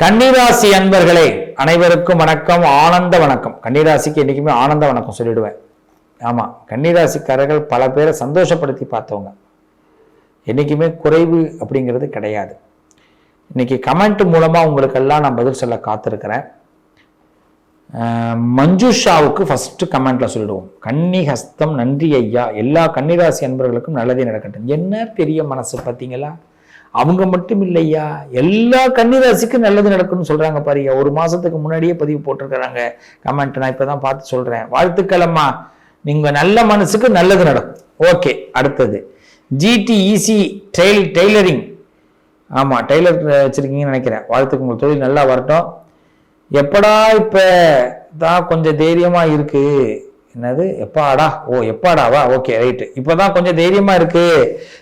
கன்னிராசி அன்பர்களே அனைவருக்கும் வணக்கம் ஆனந்த வணக்கம். கன்னிராசிக்கு என்னைக்குமே ஆனந்த வணக்கம் சொல்லிடுவேன். ஆமா கன்னிராசிக்காரர்கள் பல பேரை சந்தோஷப்படுத்தி பார்த்தவங்க. என்றைக்குமே குறைவு அப்படிங்கிறது கிடையாது. இன்னைக்கு கமெண்ட் மூலமா உங்களுக்கெல்லாம் நான் பதில் சொல்ல காத்திருக்கிறேன். மஞ்சுஷாவுக்கு ஃபர்ஸ்ட் கமெண்ட்ல சொல்லிடுவோம். கன்னி ஹஸ்தம் நன்றி ஐயா. எல்லா கன்னிராசி அன்பர்களுக்கும் நல்லதே நடக்கட்டும். என்ன பெரிய மனசு பார்த்தீங்களா? அவங்க மட்டும் இல்லையா எல்லா கன்னிராசிக்கும் நல்லது நடக்கும்னு சொல்றாங்க பாருங்க. ஒரு மாசத்துக்கு முன்னாடியே பதிவு போட்டிருக்கிறாங்க. கமெண்ட் நான் இப்பதான் பார்த்து சொல்றேன். வாழ்த்துக்கள் நீங்கள் நீங்க நல்ல மனசுக்கு நல்லது நடக்கும். ஓகே அடுத்தது. ஜிடிஇசி டெய்ல் டெய்லரிங் ஆமா டெய்லர் வச்சிருக்கீங்கன்னு நினைக்கிறேன். வாழ்த்துக்கு உங்கள் தொழில் நல்லா வரட்டும். எப்படா இப்ப தான் கொஞ்சம் தைரியமா இருக்கு. என்னது? எப்பாடா? ஓ எப்பாடாவா? ஓகே ரைட்டு இப்போ தான் கொஞ்சம் தைரியமாக இருக்கு.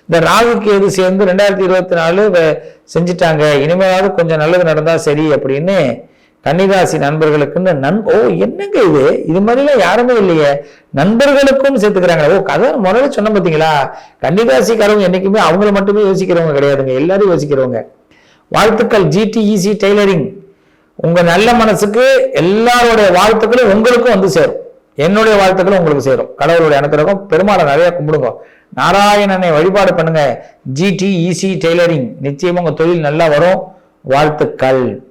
இந்த ராகுக்கு எது சேர்ந்து ரெண்டாயிரத்தி இருபத்தி நாலு செஞ்சிட்டாங்க. செஞ்சுட்டாங்க இனிமேலாவது கொஞ்சம் நல்லது நடந்தால் சரி அப்படின்னு கன்னிராசி நண்பர்களுக்குன்னு நன் ஓ என்னங்க இது? இது மாதிரிலாம் யாருமே இல்லையே. நண்பர்களுக்கும் சேர்த்துக்கிறாங்க. ஓ கதை முதல்ல சொன்ன பார்த்தீங்களா கன்னிராசிக்காரவங்க என்றைக்குமே அவங்கள மட்டுமே யோசிக்கிறவங்க கிடையாதுங்க. எல்லாரும் யோசிக்கிறவங்க. வாழ்த்துக்கள் ஜிடிஇசி டெய்லரிங் உங்கள் நல்ல மனசுக்கு எல்லாருடைய வாழ்த்துக்களும் உங்களுக்கும் வந்து சேரும். என்னுடைய வாழ்த்துக்கள் உங்களுக்கு சேரும். கடவுளுடைய அனுக்கிரகம். பெருமாளை நிறைய கும்பிடுங்க. நாராயணனை வழிபாடு பண்ணுங்க. ஜிடிஇசி டெய்லரிங் நிச்சயமா உங்க தொழில் நல்லா வரும். வாழ்த்துக்கள்.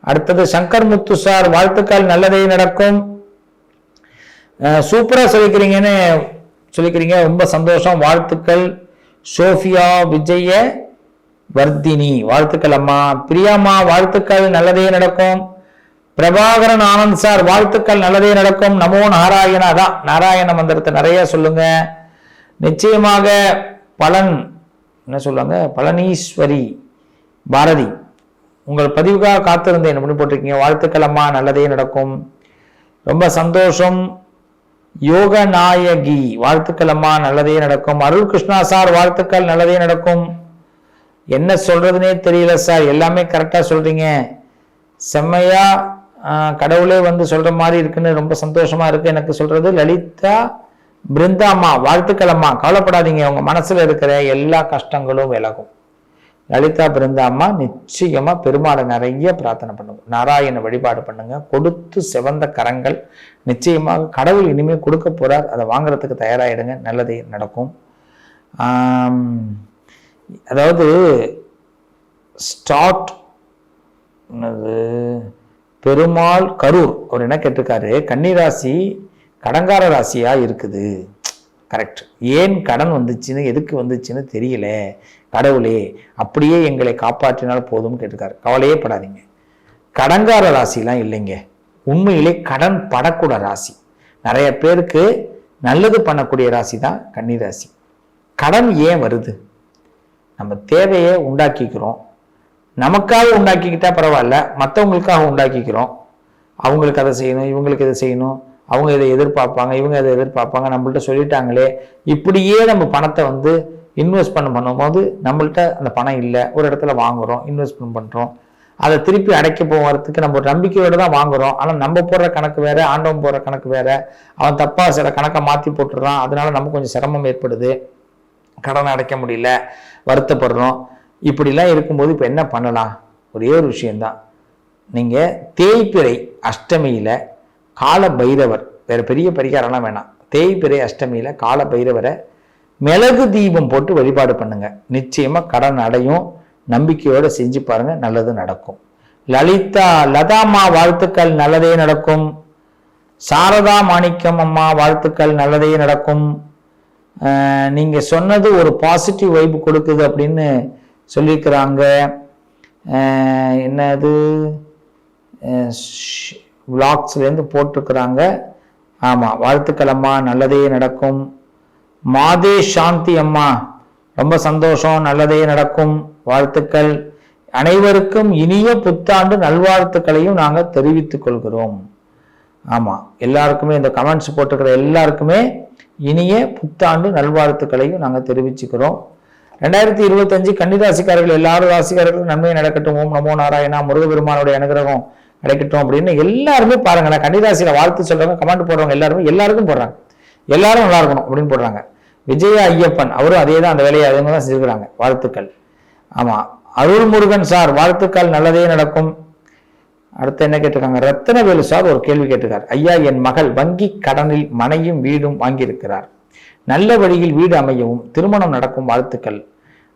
அடுத்தது சங்கர் முத்து சார் வாழ்த்துக்கள். நல்லதே நடக்கும். சூப்பரா சொல்லிக்கிறீங்கன்னு சொல்லிக்கிறீங்க. ரொம்ப சந்தோஷம். வாழ்த்துக்கள். சோஃபியா விஜய வர்தினி. வாழ்த்துக்கள் அம்மா. பிரியாம்மா வாழ்த்துக்கள். நல்லதே நடக்கும். பிரபாகரன் ஆனந்த் சார் வாழ்த்துக்கள் நல்லதே நடக்கும். நமோ நாராயணா. தான் நாராயண மந்திரத்தை நிறைய சொல்லுங்க. நிச்சயமாக பலன் என்ன சொல்லுவாங்க? பழனீஸ்வரி பாரதி. உங்கள் பதிவுக்காக காத்திருந்தேன். அப்படின்னு போட்டிருக்கீங்க. வாழ்த்துக்கள் அம்மா நல்லதே நடக்கும். ரொம்ப சந்தோஷம். யோக நாயகி வாழ்த்துக்கள் அம்மா நல்லதே நடக்கும். அருள் கிருஷ்ணா சார் வாழ்த்துக்கள் நல்லதே நடக்கும். என்ன சொல்றதுனே தெரியல சார். எல்லாமே கரெக்டா சொல்றீங்க. செம்மையா கடவுளே வந்து சொல்கிற மாதிரி இருக்குன்னு ரொம்ப சந்தோஷமா இருக்கு. எனக்கு சொல்றது லலிதா பிருந்தாம்மா வாழ்த்துக்களம்மா கவலைப்படாதீங்க உங்க மனசுல இருக்கிற எல்லா கஷ்டங்களும் விலகும். லலிதா பிருந்தாம்மா நிச்சயமா பெருமாளை நிறைய பிரார்த்தனை பண்ணுங்க. நாராயண வழிபாடு பண்ணுங்க. கொடுத்து சிவந்த கரங்கள். நிச்சயமாக கடவுள் இனிமேல் கொடுக்க போறார். அதை வாங்குறதுக்கு தயாராகிடுங்க நல்லதே நடக்கும். அதாவது ஸ்டார்ட் என்னது? பெருமாள் கரூர் அவர் என்ன கேட்டிருக்காரு? கன்னிராசி கடங்கார ராசியாக இருக்குது. கரெக்ட் ஏன் கடன் வந்துச்சுன்னு எதுக்கு வந்துச்சுன்னு தெரியல. கடவுளே அப்படியே எங்களை காப்பாற்றினால் போதும்னு கேட்டிருக்காரு. கவலையே படாதீங்க. கடங்கார ராசிலாம் இல்லைங்க. உண்மையிலே கடன் படக்கூட ராசி. நிறைய பேருக்கு நல்லது பண்ணக்கூடிய ராசி தான் கன்னி ராசி கடன் ஏன் வருது? நம்ம தேவையை உண்டாக்கிக்கிறோம். நமக்காக உண்டாக்கிக்கிட்டா பரவாயில்ல மற்றவங்களுக்காக உண்டாக்கிக்கிறோம். அவங்களுக்கு அதை செய்யணும் இவங்களுக்கு இதை செய்யணும் அவங்க இதை எதிர்பார்ப்பாங்க இவங்க இதை எதிர்பார்ப்பாங்க நம்மள்ட்ட சொல்லிட்டாங்களே இப்படியே நம்ம பணத்தை வந்து இன்வெஸ்ட் பண்ண பண்ணும்போது நம்மள்ட்ட அந்த பணம் இல்லை. ஒரு இடத்துல வாங்குகிறோம் இன்வெஸ்ட்மெண்ட் பண்ணுறோம் அதை திருப்பி அடைக்க போகிறதுக்கு நம்ம ஒரு நம்பிக்கையோடு தான் வாங்குறோம். ஆனால் நம்ம போடுற கணக்கு வேற ஆண்டவன் போடுற கணக்கு வேற. அவன் தப்பாக சில கணக்கை மாற்றி போட்டுடுறான். அதனால நமக்கு கொஞ்சம் சிரமம் ஏற்படுது. கடனை அடைக்க முடியல வருத்தப்படுறோம். இப்படிலாம் இருக்கும்போது இப்போ என்ன பண்ணலாம்? ஒரே ஒரு விஷயந்தான் நீங்கள் தேய்பிறை அஷ்டமியில் கால பைரவர் வேறு பெரிய பரிகாரம்லாம் வேணாம். தேய்பிறை அஷ்டமியில் கால பைரவரை மிளகு தீபம் போட்டு வழிபாடு பண்ணுங்க. நிச்சயமாக கடன் அடையும். நம்பிக்கையோடு செஞ்சு பாருங்கள் நல்லது நடக்கும். லலிதா லதாம்மா வாழ்த்துக்கள் நல்லதே நடக்கும். சாரதா மாணிக்கம் அம்மா வாழ்த்துக்கள் நல்லதே நடக்கும். நீங்கள் சொன்னது ஒரு பாசிட்டிவ் வைப் கொடுக்குது அப்படின்னு சொல்லியிருக்கிறாங்க என்னது? விளாக்ஸ்லேருந்து போட்டிருக்கிறாங்க. ஆமாம் வாழ்த்துக்கள் அம்மா நல்லதே நடக்கும். மாதே சாந்தி அம்மா ரொம்ப சந்தோஷம் நல்லதே நடக்கும். வாழ்த்துக்கள். அனைவருக்கும் இனிய புத்தாண்டு நல்வாழ்த்துக்களையும் நாங்கள் தெரிவித்துக் கொள்கிறோம். ஆமாம் எல்லாருக்குமே இந்த கமெண்ட்ஸ் போட்டிருக்கிற எல்லாருக்குமே இனிய புத்தாண்டு நல்வாழ்த்துக்களையும் நாங்கள் தெரிவிச்சுக்கிறோம். ரெண்டாயிரத்தி இருபத்தஞ்சு கன்னிராசிக்காரர்கள் எல்லாரும் ராசிக்காரர்களும் நன்மை நடக்கட்டும். ஓம் நமோ நாராயணா முருகபெருமானுடைய அனுகிரகம் கிடைக்கட்டும் அப்படின்னு எல்லாருமே பாருங்களேன். கன்னிராசியில வாழ்த்து சொல்றவங்க கமெண்ட் போடுறவங்க எல்லாருமே எல்லாருக்கும் போடுறாங்க. எல்லாரும் நல்லா இருக்கணும் அப்படின்னு போடுறாங்க. விஜய ஐயப்பன் அவரும் அதே தான் அந்த வேலையை அவங்க தான் செஞ்சுக்கிறாங்க வாழ்த்துக்கள். ஆமா அருள்முருகன் சார் வாழ்த்துக்கள் நல்லதே நடக்கும். அடுத்து என்ன கேட்டிருக்காங்க? ரத்தனவேலு சார் ஒரு கேள்வி கேட்டிருக்கார். ஐயா என் மகள் வங்கி கடனில் மனையும் வீடும் வாங்கியிருக்கிறார். நல்ல வழியில் வீடு அமையவும் திருமணம் நடக்கும் வாழ்த்துக்கள்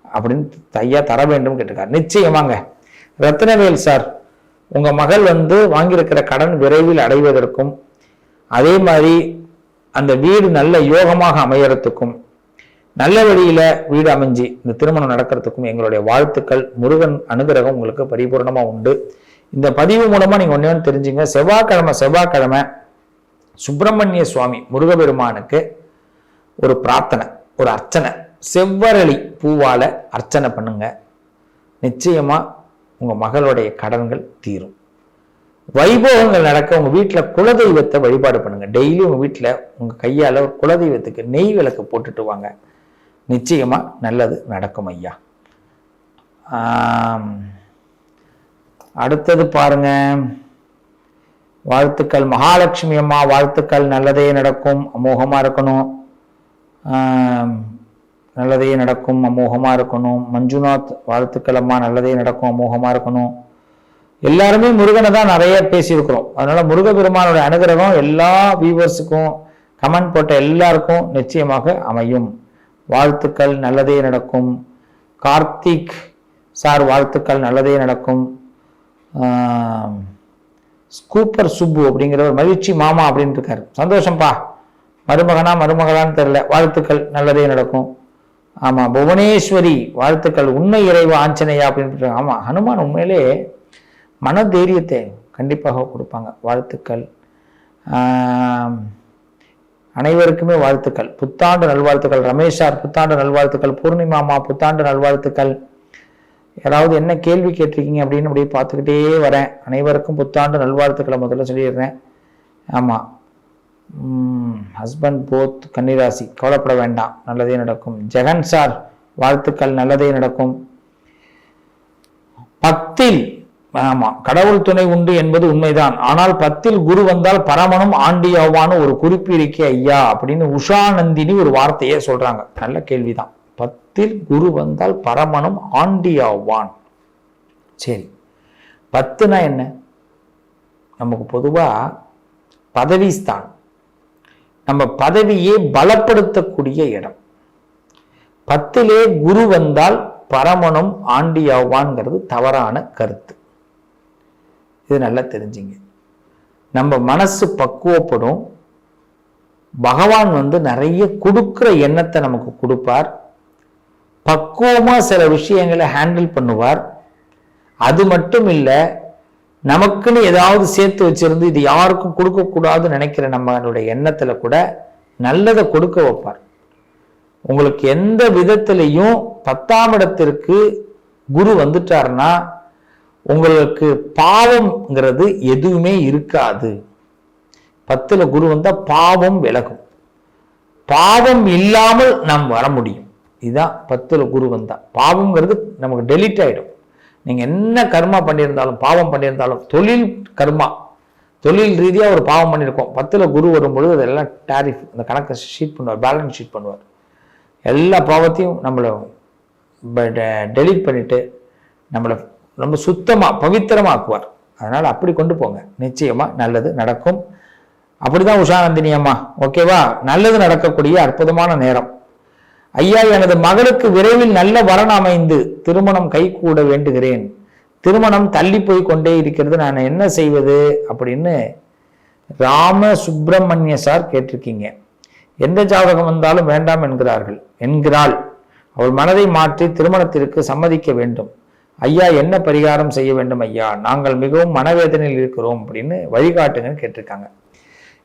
அப்படின்னு தையா தர வேண்டும் கேட்டிருக்காரு. நிச்சயமாங்க ரத்னவேல் சார் உங்க மகள் வந்து வாங்கியிருக்கிற கடன் விரைவில் அடைவதற்கும் அதே மாதிரி அந்த வீடு நல்ல யோகமாக அமையறதுக்கும் நல்ல வழியில வீடு அமைஞ்சு இந்த திருமணம் நடக்கிறதுக்கும் எங்களுடைய வாழ்த்துக்கள். முருகன் அனுகிரகம் உங்களுக்கு பரிபூர்ணமா உண்டு. இந்த பதிவு மூலமா நீங்க ஒன்னு தெரிஞ்சுங்க. செவ்வாய்க்கிழமை செவ்வாய்க்கிழமை சுப்பிரமணிய சுவாமி முருகபெருமானுக்கு ஒரு பிரார்த்தனை ஒரு அர்ச்சனை. செவ்வரளி பூவால அர்ச்சனை பண்ணுங்க. நிச்சயமா உங்க மகளுடைய கடன்கள் தீரும். வைபோகங்கள் நடக்க உங்க வீட்டில் குலதெய்வத்தை வழிபாடு பண்ணுங்க. டெய்லி உங்க வீட்டில் உங்க கையால ஒரு குலதெய்வத்துக்கு நெய் விளக்கு போட்டுட்டு வாங்க. நிச்சயமா நல்லது நடக்கும் ஐயா. அடுத்தது பாருங்க. வாழ்த்துக்கள். மகாலட்சுமி அம்மா வாழ்த்துக்கள். நல்லதே நடக்கும். அமோகமா இருக்கணும். நல்லதே நடக்கும் அமோகமாக இருக்கணும். மஞ்சுநாத் வாழ்த்துக்கள் அம்மா நல்லதே நடக்கும் அமோகமாக இருக்கணும். எல்லாருமே முருகனை தான் நிறைய பேசியிருக்கிறோம். அதனால முருகபெருமானோட அனுகிரகம் எல்லா வியூவர்ஸுக்கும் கமெண்ட் போட்ட எல்லாருக்கும் நிச்சயமாக அமையும். வாழ்த்துக்கள் நல்லதே நடக்கும். கார்த்திக் சார் வாழ்த்துக்கள் நல்லதே நடக்கும். ஸ்கூப்பர் சுப்பு அப்படிங்கிற ஒரு மகிழ்ச்சி மாமா அப்படின்னு இருக்காரு. சந்தோஷம்ப்பா மருமகனா மருமகளான்னு தெரியல. வாழ்த்துக்கள் நல்லதே நடக்கும். ஆமாம் புவனேஸ்வரி வாழ்த்துக்கள். உண்மை இறைவு ஆஞ்சநேயா அப்படின்னு ஆமாம் ஹனுமான் உண்மையிலே மன தைரியத்தை கண்டிப்பாக கொடுப்பாங்க. வாழ்த்துக்கள். அனைவருக்குமே வாழ்த்துக்கள். புத்தாண்டு நல்வாழ்த்துக்கள். ரமேஷார் புத்தாண்டு நல்வாழ்த்துக்கள். பூர்ணிமாமா புத்தாண்டு நல்வாழ்த்துக்கள். யாராவது என்ன கேள்வி கேட்டிருக்கீங்க அப்படின்னு அப்படியே பார்த்துக்கிட்டே வரேன். அனைவருக்கும் புத்தாண்டு நல்வாழ்த்துக்களை முதல்ல சொல்லிடுறேன். ஆமாம் ஹஸ்பண்ட் போத் கன்னிராசி கவலைப்பட வேண்டாம். நல்லதே நடக்கும். ஜெகன் சார் வாழ்த்துக்கள். நல்லதே நடக்கும். பத்தில் ஆமா கடவுள் துணை உண்டு என்பது உண்மைதான். ஆனால் பத்தில் குரு வந்தால் பரமனும் ஆண்டியாவான ஒரு குறிப்பு இருக்கே ஐயா அப்படின்னு உஷா நந்தினி ஒரு வார்த்தையே சொல்றாங்க. நல்ல கேள்விதான். பத்தில் குரு வந்தால் பரமனும் ஆண்டியாவான். சரி. பத்துனா என்ன? நமக்கு பொதுவா பதவி ஸ்தானம். நம்ம பதவியை பலப்படுத்தக்கூடிய இடம். பத்திலே குரு வந்தால் பரமனும் ஆண்டியாவான்ங்கிறது தவறான கருத்து. இது நல்லா தெரிஞ்சுங்க. நம்ம மனசு பக்குவப்படும். பகவான் வந்து நிறைய கொடுக்குற எண்ணத்தை நமக்கு கொடுப்பார். பக்குவமாக சில விஷயங்களை ஹேண்டில் பண்ணுவார். அது மட்டும் இல்லை நமக்குன்னு ஏதாவது சேர்த்து வச்சிருந்து இது யாருக்கும் கொடுக்கக்கூடாதுன்னு நினைக்கிற நம்மளுடைய எண்ணத்துல கூட நல்லதை கொடுக்க வைப்பார். உங்களுக்கு எந்த விதத்திலையும் பத்தாம் இடத்திற்கு குரு வந்துட்டார்னா உங்களுக்கு பாவம்ங்கிறது எதுவுமே இருக்காது. பத்துல குரு வந்தால் பாவம் விலகும். பாவம் இல்லாமல் நாம் வர முடியும். இதுதான் பத்துல குரு வந்தா. பாவம்ங்கிறது நமக்கு டெலிட் ஆயிடும். நீங்கள் என்ன கர்மா பண்ணியிருந்தாலும் பாவம் பண்ணியிருந்தாலும் தொழில் கர்மா. தொழில் ரீதியாக ஒரு பாவம் பண்ணியிருக்கோம். பத்தில் குரு வரும்பொழுது அதெல்லாம் டாரிஃப் அந்த கணக்கை ஷீட் பண்ணுவார் பேலன்ஸ் ஷீட் பண்ணுவார். எல்லா பாவத்தையும் நம்மளை டெலீட் பண்ணிவிட்டு நம்மளை ரொம்ப சுத்தமா பவித்திரமாக்குவார் அதனால் அப்படி கொண்டு போங்க. நிச்சயமாக நல்லது நடக்கும். அப்படிதான் உஷாநந்தினி அம்மா. ஓகேவா? நல்லது நடக்கக்கூடிய அற்புதமான நேரம். ஐயா எனது மகளுக்கு விரைவில் நல்ல வரன் அமைந்து திருமணம் கைகூட வேண்டுகிறேன். திருமணம் தள்ளி போய் கொண்டே இருக்கிறது நான் என்ன செய்வது அப்படின்னு ராம சுப்பிரமணிய சார் கேட்டிருக்கீங்க. எந்த ஜாதகம் வந்தாலும் வேண்டாம் என்கிறார்கள். என்கிறாள். அவள் மனதை மாற்றி திருமணத்திற்கு சம்மதிக்க வேண்டும். ஐயா என்ன பரிகாரம் செய்ய வேண்டும் ஐயா? நாங்கள் மிகவும் மனவேதனையில் இருக்கிறோம் அப்படின்னு வழிகாட்டுங்கன்னு கேட்டிருக்காங்க.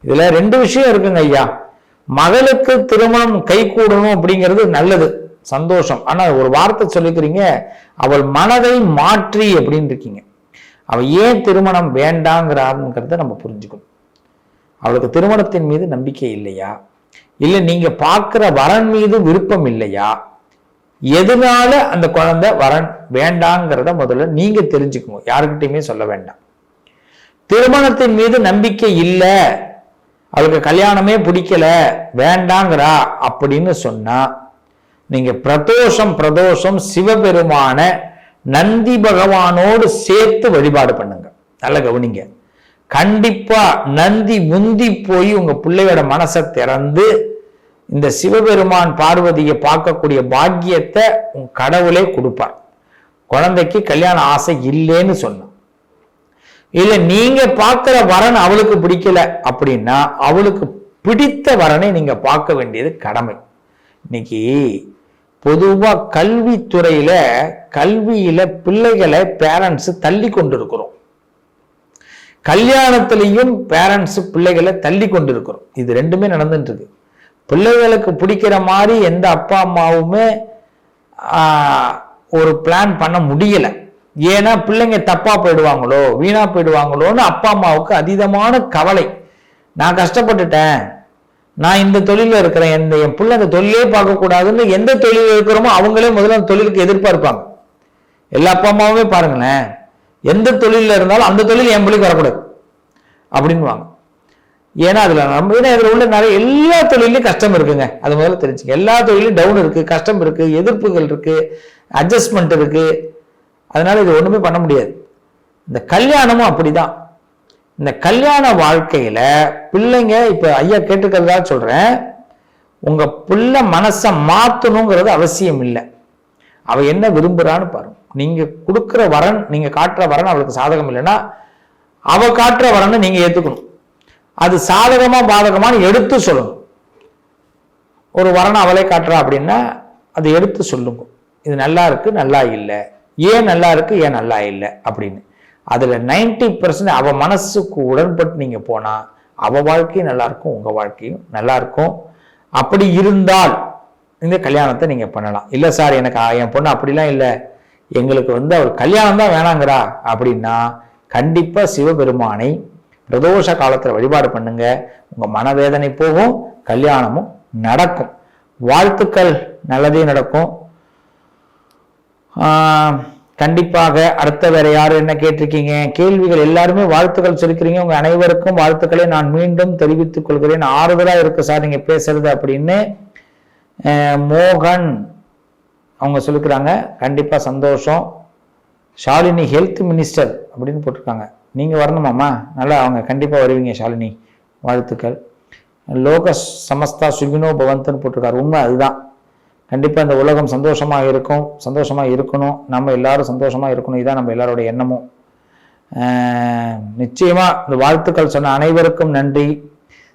இதுல ரெண்டு விஷயம் இருக்குங்க ஐயா. மகளுக்கு திருமணம் கை கூடணும் அப்படிங்கிறது நல்லது சந்தோஷம். ஆனா ஒரு வார்த்தை சொல்லிக்கிறீங்க அவள் மனதை மாற்றி அப்படின்னு இருக்கீங்க. அவள் ஏன் திருமணம் வேண்டாங்கிறாருங்கிறத நம்ம புரிஞ்சுக்கணும். அவளுக்கு திருமணத்தின் மீது நம்பிக்கை இல்லையா? இல்ல நீங்க பார்க்குற வரன் மீது விருப்பம் இல்லையா? எதனால அந்த குழந்தை வரன் வேண்டாங்கிறத முதல்ல நீங்க தெரிஞ்சுக்கணும். யாருக்கிட்டையுமே சொல்ல வேண்டாம். திருமணத்தின் மீது நம்பிக்கை இல்லை. அவளுக்கு கல்யாணமே பிடிக்கல வேண்டாங்கிறா அப்படின்னு சொன்னா நீங்க பிரதோஷம் பிரதோஷம் சிவபெருமான நந்தி பகவானோடு சேர்த்து வழிபாடு பண்ணுங்க. நல்ல கவனிங்க. கண்டிப்பா நந்தி முந்தி போய் உங்க பிள்ளையோட மனசை திறந்து இந்த சிவபெருமான் பார்வதியை பார்க்கக்கூடிய பாக்கியத்தை உன் கடவுளே கொடுப்பார். குழந்தைக்கு கல்யாண ஆசை இல்லைன்னு சொன்னான் இல்ல நீங்க பார்க்கிற வரன் அவளுக்கு பிடிக்கல அப்படின்னா அவளுக்கு பிடித்த வரனை நீங்க பார்க்க வேண்டியது கடமை. இன்னைக்கு பொதுவா கல்வித்துறையில கல்வியில பிள்ளைகளை பேரண்ட்ஸ் தள்ளி கொண்டிருக்கிறோம். கல்யாணத்திலையும் பேரண்ட்ஸ் பிள்ளைகளை தள்ளி கொண்டிருக்கிறோம். இது ரெண்டுமே நடந்துட்டு இருக்கு பிள்ளைகளுக்கு பிடிக்கிற மாதிரி எந்த அப்பா அம்மாவுமே ஆஹ், ஒரு பிளான் பண்ண முடியல. ஏன்னா பிள்ளைங்க தப்பா போயிடுவாங்களோ வீணா போயிடுவாங்களோன்னு அப்பா அம்மாவுக்கு அதீதமான கவலை. நான் கஷ்டப்பட்டுட்டேன். நான் இந்த தொழில இருக்கிறேன். எந்த என் பிள்ளை அந்த தொழிலே பார்க்கக்கூடாதுன்னு எந்த தொழில் இருக்கிறோமோ அவங்களே முதல்ல அந்த தொழிலுக்கு எதிர்பார்ப்பாங்க. எல்லா அப்பா அம்மாவுமே பாருங்களேன். எந்த தொழிலில் இருந்தாலும் அந்த தொழில் என் பிள்ளைக்கு வரக்கூடாது. அப்படின்வாங்க ஏன்னா அதுல நம்ம ஏன்னா இதில் உள்ள நிறைய எல்லா தொழிலையும் கஷ்டம் இருக்குங்க. அது முதல்ல தெரிஞ்சுங்க. எல்லா தொழிலும் டவுன் இருக்கு கஷ்டம் இருக்கு எதிர்ப்புகள் இருக்கு அட்ஜஸ்ட்மெண்ட் இருக்கு. அதனால் இது ஒன்றுமே பண்ண முடியாது. இந்த கல்யாணமும் அப்படிதான். இந்த கல்யாண வாழ்க்கையில் பிள்ளைங்க இப்போ ஐயா கேட்டுக்கிறதா சொல்கிறேன் உங்கள் பிள்ளை மனசை மாற்றணுங்கிறது அவசியம் இல்லை. அவள் என்ன விரும்புகிறான்னு பாருங்க. நீங்கள் கொடுக்குற வரன் நீங்கள் காட்டுற வரன் அவளுக்கு சாதகம் இல்லைன்னா அவள் காட்டுற வரனை நீங்கள் ஏற்றுக்கணும் அது சாதகமாக பாதகமான்னு எடுத்து சொல்லணும். ஒரு வரனை அவளே காட்டுறா அப்படின்னா அதை எடுத்து சொல்லுங்க. இது நல்லா இருக்குது நல்லா இல்லை. ஏன் நல்லா இருக்கு ஏன் நல்லா இல்லை அப்படின்னு. அதில் நைன்டி பர்சன்ட் அவள் மனசுக்கு உடன்பட்டு நீங்கள் போனால் அவள் வாழ்க்கையும் நல்லாயிருக்கும் உங்கள் வாழ்க்கையும் நல்லாயிருக்கும் அப்படி இருந்தால் இந்த கல்யாணத்தை நீங்கள் பண்ணலாம். இல்லை சார் எனக்கு என் பொண்ணு அப்படிலாம் இல்லை. எங்களுக்கு வந்து அவர் கல்யாணம் தான் வேணாங்கிறா அப்படின்னா கண்டிப்பாக சிவபெருமானை பிரதோஷ காலத்தில் வழிபாடு பண்ணுங்க. உங்கள் மனவேதனை போகும் கல்யாணமும் நடக்கும். வாழ்த்துக்கள் நல்லதே நடக்கும். கண்டிப்பாக அடுத்த வேற யாரு என்ன கேட்டிருக்கீங்க? கேள்விகள் எல்லாருமே வாழ்த்துக்கள் சொல்லிக்கிறீங்க. உங்க அனைவருக்கும் வாழ்த்துக்களை நான் மீண்டும் தெரிவித்துக் கொள்கிறேன். ஆறுதலா இருக்கு சார் நீங்க பேசுறது அப்படின்னு. மோகன் அவங்க சொல்லிக்கிறாங்க கண்டிப்பா சந்தோஷம். ஷாலினி ஹெல்த் மினிஸ்டர் அப்படின்னு போட்டிருக்காங்க. நீங்க வரணுமாம்மா நல்லா அவங்க கண்டிப்பா வருவீங்க ஷாலினி. வாழ்த்துக்கள். லோக சமஸ்தா சுகினோ பவந்தன் போட்டிருக்காரு. உண்மை அதுதான். கண்டிப்பாக இந்த உலகம் சந்தோஷமாக இருக்கும். சந்தோஷமாக இருக்கணும். நம்ம எல்லாரும் சந்தோஷமாக இருக்கணும். இதான் நம்ம எல்லாரோட எண்ணமும். நிச்சயமாக இந்த வாழ்த்துக்கள் சொன்ன அனைவருக்கும் நன்றி.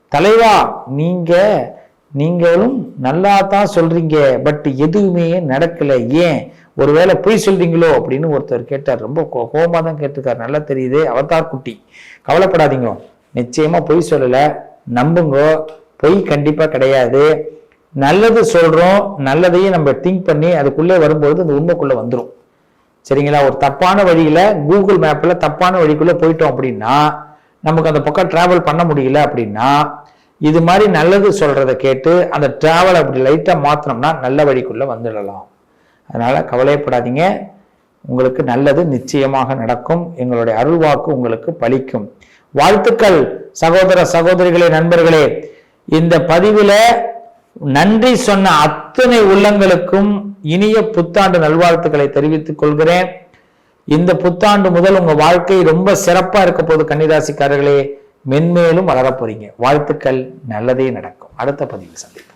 தலைவா நீங்கள் நீங்களும் நல்லா தான் சொல்கிறீங்க பட் எதுவுமே நடக்கலை. ஏன்? ஒருவேளை பொய் சொல்றீங்களோ அப்படின்னு ஒருத்தர் கேட்டார். ரொம்ப கோ- தான் கேட்டிருக்காரு. நல்லா தெரியுது. அவதார் குட்டி. கவலைப்படாதீங்க. நிச்சயமாக பொய் சொல்லலை. நம்புங்க. பொய் கண்டிப்பாக கிடையாது. நல்லது சொல்கிறோம் நல்லதையும் நம்ம திங்க் பண்ணி அதுக்குள்ளே வரும்போது அந்த உண்மைக்குள்ளே வந்துடும் சரிங்களா? ஒரு தப்பான வழியில் கூகுள் மேப்பில் தப்பான வழிக்குள்ளே போயிட்டோம் அப்படின்னா நமக்கு அந்த பக்கம் ட்ராவல் பண்ண முடியல அப்படின்னா இது மாதிரி நல்லது சொல்கிறத கேட்டு அந்த ட்ராவல் அப்படி லைட்டாக மாற்றினோம்னா நல்ல வழிக்குள்ளே வந்துடலாம். அதனால் கவலையப்படாதீங்க. உங்களுக்கு நல்லது நிச்சயமாக நடக்கும். எங்களுடைய அருள்வாக்கு உங்களுக்கு பலிக்கும். வாழ்த்துக்கள் சகோதர சகோதரிகளே நண்பர்களே. இந்த பதிவில் நன்றி சொன்ன அத்தனை உள்ளங்களுக்கும் இனிய புத்தாண்டு நல்வாழ்த்துக்களை தெரிவித்துக் கொள்கிறேன். இந்த புத்தாண்டு முதல் உங்க வாழ்க்கை ரொம்ப சிறப்பா இருக்க போது கன்னிராசிக்காரர்களே. மென்மேலும் வளரப் போறீங்க. வாழ்த்துக்கள். நல்லதே நடக்கும். அடுத்த பதிவில் சந்திப்போம்.